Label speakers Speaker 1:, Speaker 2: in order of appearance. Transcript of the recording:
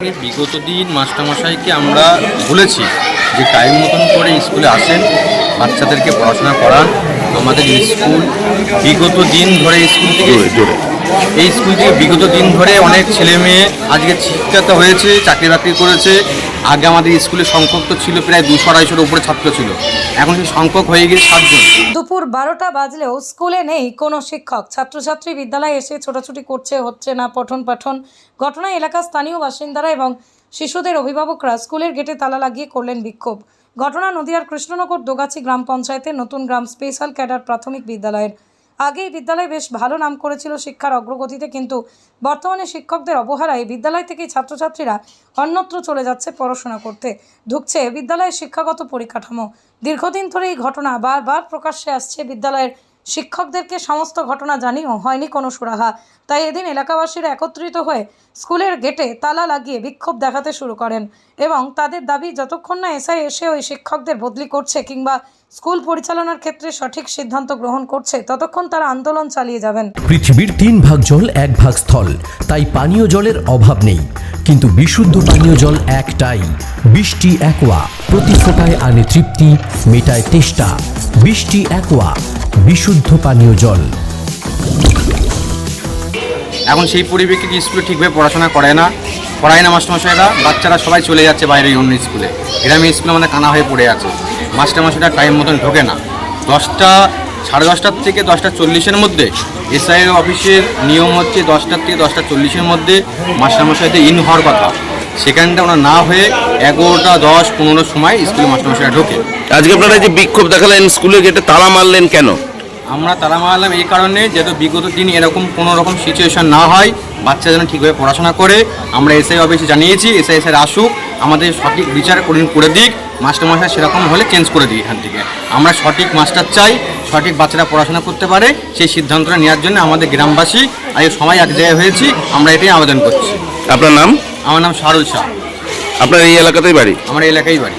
Speaker 1: বিগত দিন মাস্টারমশাইকে আমরা বলেছি যে টাইম মতন করে স্কুলে আসেন, বাচ্চাদেরকে পড়াশোনা করান। আমাদের স্কুল বিগত দিন ধরে স্কুল থেকে এই স্কুল থেকে বিগত দিন ধরে অনেক ছেলে মেয়ে আজকে শিক্ষিত হয়েছে, চাকরি বাকরি করেছে। আগে আমাদের স্কুলে সংখ্যক তো ছিল প্রায় দুশো, আড়াইশোর উপরে ছাত্র ছিল। এখন সেই সংখ্যক হয়ে গিয়ে সাতজন।
Speaker 2: দুপুর বারোটা বাজলেও স্কুলে নেই কোনো শিক্ষক। ছাত্রছাত্রী বিদ্যালয়ে এসে ছোটাছুটি করছে, হচ্ছে না পঠন পাঠন। ঘটনায় এলাকার স্থানীয় বাসিন্দারা এবং শিশুদের অভিভাবকরা স্কুলের গেটে তালা লাগিয়ে করলেন বিক্ষোভ। ঘটনা নদিয়ার কৃষ্ণনগর দোগাছি গ্রাম পঞ্চায়েতের নতুন গ্রাম স্পেশাল ক্যাডার প্রাথমিক বিদ্যালয়ের আগে এই বিদ্যালয় বেশ ভালো নাম করেছিল শিক্ষার অগ্রগতিতে, কিন্তু বর্তমানে শিক্ষকদের অবহেলায় বিদ্যালয় থেকে ছাত্রছাত্রীরা অন্যত্র চলে যাচ্ছে পড়াশোনা করতে। ঢুকছে বিদ্যালয়ের শিক্ষাগত পরিকাঠামো। দীর্ঘদিন ধরে এই ঘটনা বারবার প্রকাশ্যে আসছে বিদ্যালয়ের শিক্ষকদেরকে সমস্ত ঘটনা জানিয়েও হয়নি কোনো সুরাহা। তাই এদিন এলাকাবাসীরা একত্রিত হয়ে স্কুলের গেটে তালা লাগিয়ে বিক্ষোভ দেখাতে শুরু করেন এবং তাদের দাবি, যতক্ষণ না এসআই এসে ওই শিক্ষকদের বদলি করছে কিংবা স্কুল পরিচালনার ক্ষেত্রে সঠিক সিদ্ধান্ত গ্রহণ করছে, ততক্ষণ তারা আন্দোলন চালিয়ে যাবেন।
Speaker 3: পৃথিবীর তিন ভাগ জল, এক ভাগ স্থল। তাই পানীয় জলের অভাব নেই। কিন্তু বিশুদ্ধ পানীয় জল একটাই। বৃষ্টি, একোয়া। প্রতি ফোটায় আনে তৃপ্তি, মেটায় তেষ্টা। বৃষ্টি, একোয়া। বিশুদ্ধ পানীয় জল।
Speaker 1: এখন সেই পরিপ্রেক্ষিতে স্কুলে ঠিকভাবে পড়াশোনা করে না। পড়ায় না মাস্টারমশাইরা বাচ্চারা সবাই চলে যাচ্ছে বাইরে অন্য স্কুলে। গ্রামের স্কুলে আমাদের কানা হয়ে পড়ে আছে। মাস্টারমশাইরা টাইম মতন ঢোকে না। দশটা সাড়ে দশটার থেকে দশটা চল্লিশের মধ্যে এসআই অফিসের নিয়ম হচ্ছে দশটার থেকে দশটা চল্লিশের মধ্যে মাস্টারমশাইদের ইন হওয়ার কথা। সেখানটা ওনার না হয়ে এগারোটা দশ পনেরোর সময় স্কুলে মাস্টারমশাইরা ঢোকে।
Speaker 4: আজকে আপনারা যে বিক্ষোভ দেখালেন স্কুলে গেটে তালা মারলেন কেন?
Speaker 1: আমরা তারা মারলাম এই কারণে যেহেতু বিগত দিন এরকম কোনো রকম সিচুয়েশন না হয় বাচ্চা যেন ঠিকভাবে পড়াশোনা করে আমরা এসআই অফিসে জানিয়েছি এসআই স্যার আসুক আমাদের সঠিক বিচার করে করে দিক মাস্টারমশাই সেরকম হলে চেঞ্জ করে দিই এখান থেকে। আমরা সঠিক মাস্টার চাই সঠিক বাচ্চারা পড়াশোনা করতে পারে সেই সিদ্ধান্তটা নেওয়ার জন্য আমাদের গ্রামবাসী আর এই সবাই এক জায়গায় হয়েছি আমরা এটাই আবেদন করছি।
Speaker 4: আপনার নাম?
Speaker 1: আমার নাম শাহরুল শাহ।
Speaker 4: আপনার এই এলাকাতেই বাড়ি?
Speaker 1: আমার এলাকায় বাড়ি।